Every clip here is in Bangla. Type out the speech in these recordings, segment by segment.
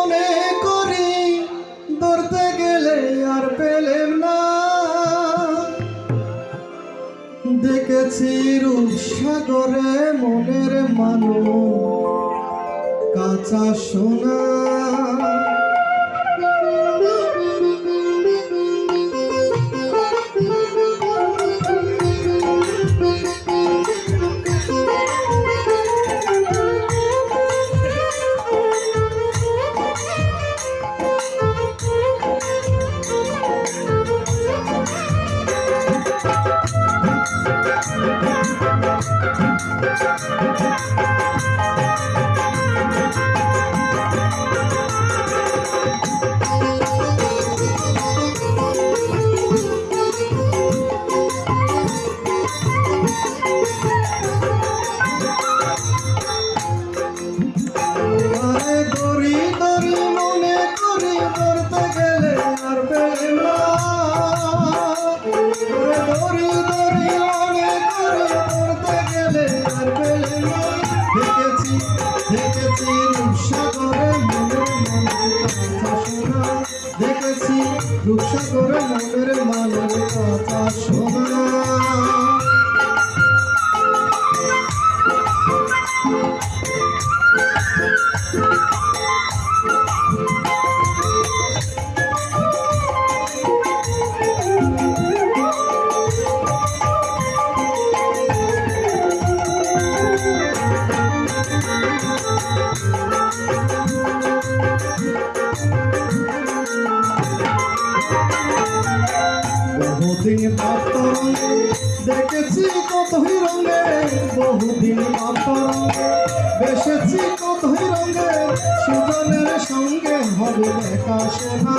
মনে করি ধরতে গেলে আর পেলেম না। দেখেছি রূপসাগরে মনের মানুষ কাঁচা সোনা। দেখেছি রূপসাগরে মনের মনের কথা শোনা। দেখেছি রূপসাগরে মনের মনের কথা শোনা। দেখেছি কতই রঙে বহুদিন পাতরঙ্গে বেসেছি কতই রঙে সুজনের সঙ্গে হবে দেখা শোনা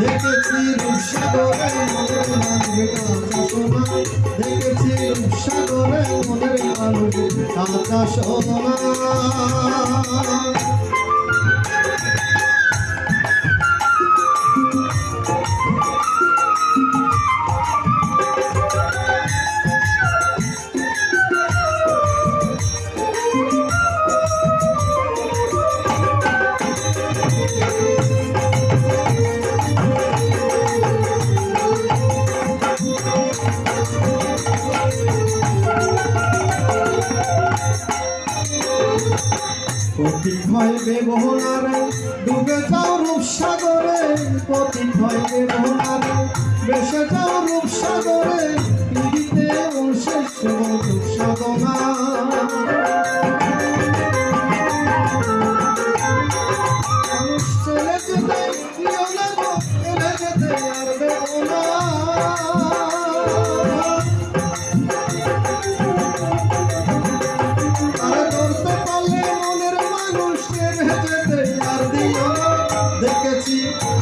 দেখেছি রূপসাগরে মনের মানুষ সোনা দেখেছি রূপসাগরে মনের মানুষ কাঁচা হয় বেবহনারে ডুবে যাও রূপসাগরে পথিক হয় বেবহনারে বেসে যাও রূপসাগরে পিড়িতে সাধনা